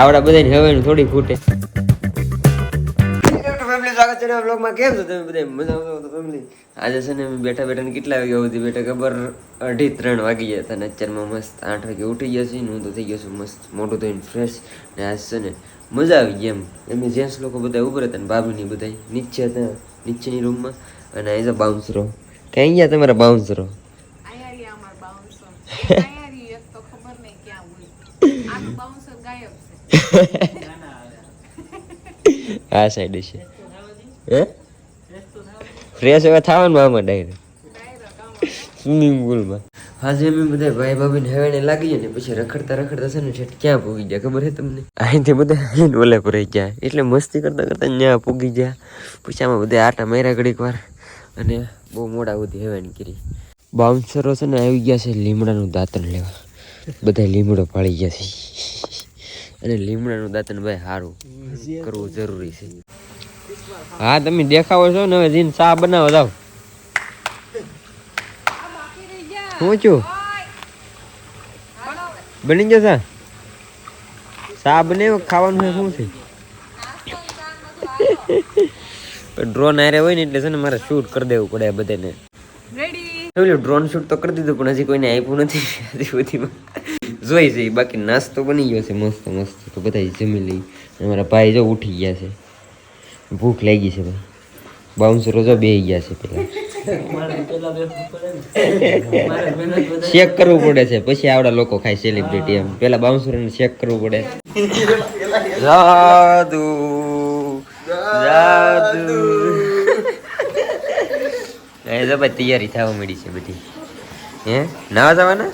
આવડા બધાને હવેનું થોડી ફૂટે. સ્વાગત છે બ્લોગમાં કેમ છો તમે બધા મજા આવતો ફેમિલી આજે છે ને બેઠા બેઠા ને કેટલા વાગ્યા સુધી બેઠા? ખબર અઢી ત્રણ વાગી ગયા હતા ને અત્યારમાં મસ્ત આઠ વાગે ઉઠી ગયા છીએ હું તો થઈ ગયો છું મસ્ત મોટું થઈને ફ્રેશ ને આજ છે ને મજા આવી ગઈ એમ. એમ જેન્ટ્સ લોકો બધા ઉભર હતા ને ભાભીની બધા નીચે હતા નીચેની રૂમમાં અને એઝ અ બાઉન્સરો ક્યાં ગયા તમારા બાઉન્સરો અહીંયા રહ્યા અમારા bouncer. એક અહીંયા રહી, એક તો ખબર નહીં ક્યાં હોય. આનું bouncer ગાયબ છે. આ સાઈડ છે. હે? ફ્રેશ હવે થવાનું આમાં ડાયરેક્ટ. Direct સ્વિમિંગ પુલમાં આજે અમે બધા ભાઈ ભાભી ને હેવાણી લાગી ને પછી રખડતા રખડતા છે ને છેટ ક્યાં પૂગી ગયા ખબર છે તમને? અહીંથી બધા અહીં ઓલે પર જાય ગયા. એટલે મસ્તી કરતા કરતા ત્યાં પૂગી ગયા. પછી આમાં બધા આટા માર્યા ઘડીક વાર. અને બહુ મોડા સુધી હેવાણી કરી. બાઉન્સરો છે ને આવી ગયા છે લીમડાનું દાંતણ લેવા. બધા લીમડો પાડી ગયા છે. અને લીમડાનું દાંતન ભાઈ સારું કરવું જરૂરી છે. હા તમે દેખાવો છો ને હવે જીન ચા બનાવો જાવ શું છું બની ગયો સા ચા બને ખાવાનું છે શું છે? ડ્રોન આરે હોય ને એટલે છે ને મારે શૂટ કરી દેવું પડે બધાને. ડ્રોન શૂટ તો કરી દીધું પણ હજી કોઈને આપ્યું નથી. હજી સુધીમાં જોઈ છે, બાકી નાસ્તો બની ગયો છે, મસ્ત મસ્ત. તો બધા જમી લઈ. અને મારા ભાઈ જો ઉઠી ગયા છે. ભૂખ લાગી છે, ભાઈ. બાઉન્સરો જો બે ગયા છે પેલા. ચેક કરવું પડે છે, પછી આવડા લોકો ખાય સેલિબ્રિટી એમ. પેલા બાઉન્સરો ને ચેક કરવું પડે. જાદુ જાદુ. એ તો ભાઈ તૈયારી થવા મળી છે બધી. હે? નાવા જવાના?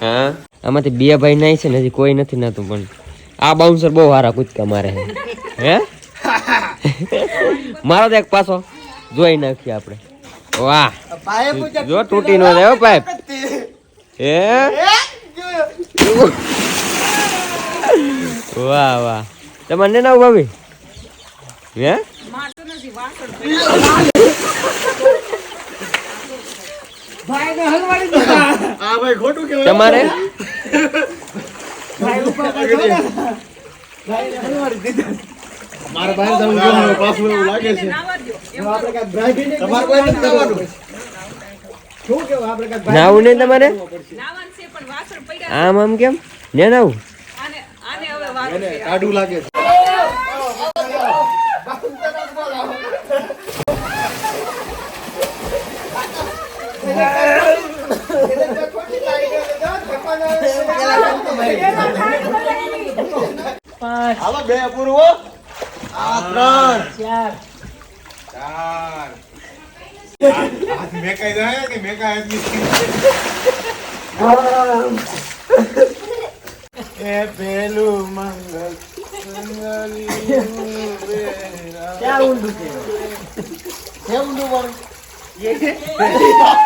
હા. આમાંથી બે ભાઈ નાય છે ને હજી કોઈ નથી નાતું પણ આ બાઉન્સર બહુ સારા કૂદકા મારે હે? મારો તો એક પાછો જોઈ નાખીએ આપણે. વાહ. જો તૂટી નો જાય પાઇપ હે? વાહ વાહ. તમને ને ભાભી? હે? મારતો નથી, વાસણ તમારે? મારા બહાર જવું જોઈએ, પાછું એવું લાગે છે. નાવા દ્યો. એમ તમારે કોઈ નથી કરવાનું. નાવું નહીં તમારે? નાવાનું છે પણ વાસણ પડ્યા આમ આમ કેમ? ને નાવું આને હવે લાગે છે. હાલો બે પૂરું હો. આ ત્રણ. ચાર. મેકાઈ જાય કે મેકાય એ પેલું મંગલ ક્યાં ઊંડું ઊંડું પણ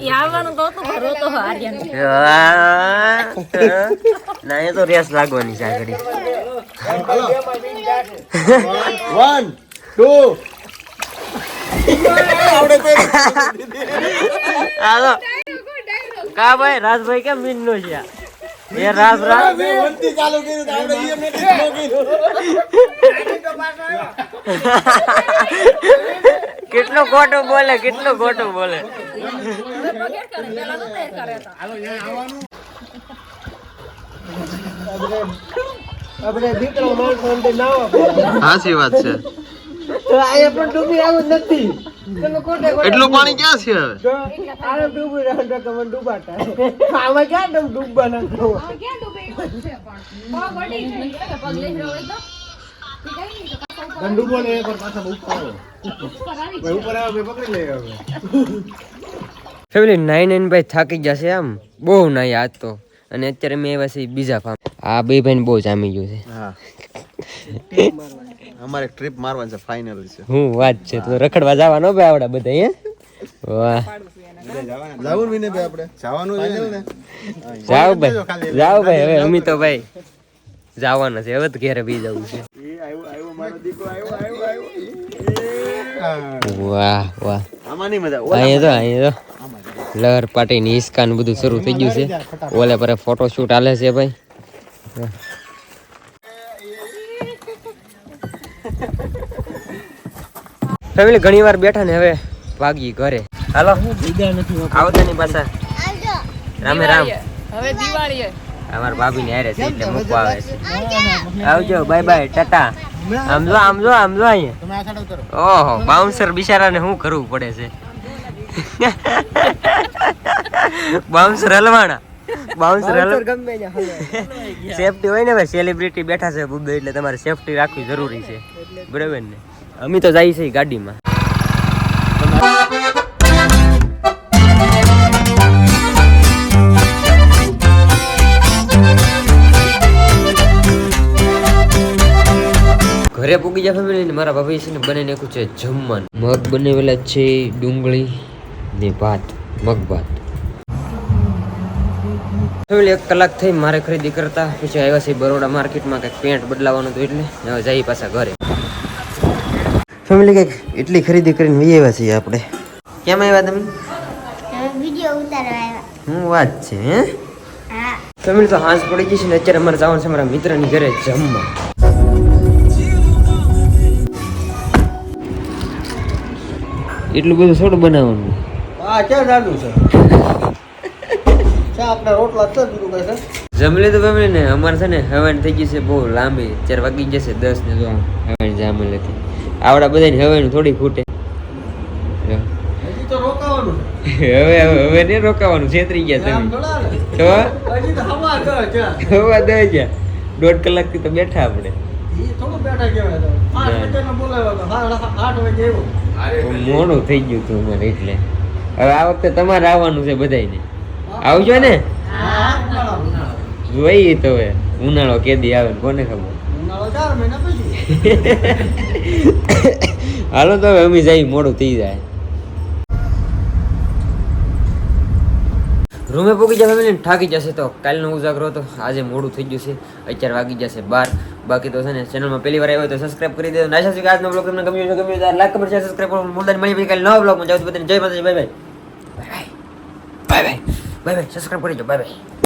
છે તો ફૂલ લાવ નહોતું આવું ને એ તો રેસ લાગવાની છે આગળ. વન ટુ હાલો. કા ભાઈ રાજભાઈ કેમ મીન નો છે? એ રાજ રાજ. વનથી ચાલુ કર્યું તો આપણે ઈ એમને કર્યું. કેટલો ખોટો બોલે કેટલો ખોટો બોલે. સાચી વાત છે. એટલું પાણી ક્યાં છે હવે? ગંડુ બોલે એક પાછા ઉપર આવો. ઉપર આવે પકડી લે હવે. ફેમિલી નાઈ નાઈન ભાઈ થાકી જશે આમ બહુ નાઈ આજ તો. અને અત્યારે મેં પછી બીજા ફાર્મ આ બે ભાઈને બહુ જામી ગયું છે. અમારે ટ્રીપ મારવાની છે ફાઇનલ છે. હું વાત છે તો રખડવા જવાનો ભાઈ આવડા બધા હે? વાહ. જવાનું વિને ભાઈ આપણે? જવાનું ને? જાઓ ભાઈ જાઓ ભાઈ હવે અમી તો ભાઈ જવાના છે હવે તો ઘેરે બી જવું છે. વાહ વાહ. આમાં નહીં મજા અહીંયા તો અહીંયા તો. લહર પાટી ની હિસકા બધું શરૂ થઈ ગયું છે. ઓલે પર ફોટો શૂટ હાલે છે ભાઈ. ફેમિલી ઘણી વાર બેઠા ને હવે ભાગી ઘરે. હાલો. આવતા ની પાછા. રામે રામ. હવે દિવાળી અમારા ભાભી ને હારે છે એટલે મૂકવા આવે છે. આવજો. Bye bye tata. આમ જો આમ જો આમ જો અહીંયા. ઓહો બાઉન્સર બિચારાને શું કરવું પડે છે? બાઉન્સર હલવાણા બાઉન્સર હલ સેફટી હોય ને ભાઈ સેલિબ્રિટી બેઠા છે બુબે એટલે તમારે સેફટી રાખવી જરૂરી છે. બરાબર ને? અમે તો જઈએ છીએ ગાડીમાં. ઘરે પૂગી જાય ફેમિલી ને મારા ભાભી છે ને બને નાખ્યું છે જમવાનું. મગ બનાવેલા છે ડુંગળી ને ભાત મગ ભાત. ફેમિલી એક કલાક થઈ મારે ખરીદી કરતા પછી આવ્યા છે બરોડા માર્કેટમાં કંઈક પેન્ટ બદલાવાનું હતું એટલે હવે જઈએ પાછા ઘરે. ફેમિલી કંઈક એટલી ખરીદી કરીને વી આવ્યા છીએ આપણે. કેમ આવ્યા તમે? વીડિયો ઉતારવા આવ્યા. શું વાત છે હે? ફેમિલી તો હાંસ પડી ગઈ છે ને અત્યારે અમારે જવાનું છે મારા મિત્રની ઘરે જમવા. એટલું બધું થોડું બનાવવાનું. આ ક્યાં નાનું છે? આપણા રોટલા છે બીજું કઈ છે. જમલે તો ગમે ને? અમારે છે ને હવાન થઈ ગઈ છે બહુ લાંબી. ચાર વાગી જશે દસ ને જો હવાન જામેલ હતી આવડા બધાની હવાન થોડી ખૂટે. રોકાવાનું હવે હવે ને રોકાવાનું છેતરી ગયા તમે. તો હવા દઈ ગયા દોઢ કલાકથી તો બેઠા આપણે. થોડું બેઠા કહેવાય આઠ વાગે આવ્યો. મોડું થઈ ગયું હતું અમારે એટલે. હવે આ વખતે તમારે આવવાનું છે બધાને આવજો ને. જોઈએ તો હવે. ઉનાળો કેદી આવે કોને ખબર? હાલો તો હવે અમે જઈ મોડું થઈ જાય. રૂમે પોગી જાય ફેમિલી થાકી જશે તો. કાલનો ઉજાગરો હતો આજે મોડું થઈ ગયું છે. અત્યારે વાગી જશે બાર. બાકી તો છે ને ચેનલમાં પહેલી વાર આવ્યો તો સબસ્ક્રાઇબ કરી દેજો. નાશા છે કે આજનો બ્લોગ તમને ગમ્યો છે ગમ્યો તો લાઈક કમેન્ટ શેર સબસ્ક્રાઇબ કરો મુદ્દાને મળી ભાઈ કાલે નવા બ્લોગમાં છું બધાને જય માતાજી bye bye bye bye bye bye subscribe કરી દો બાય બાય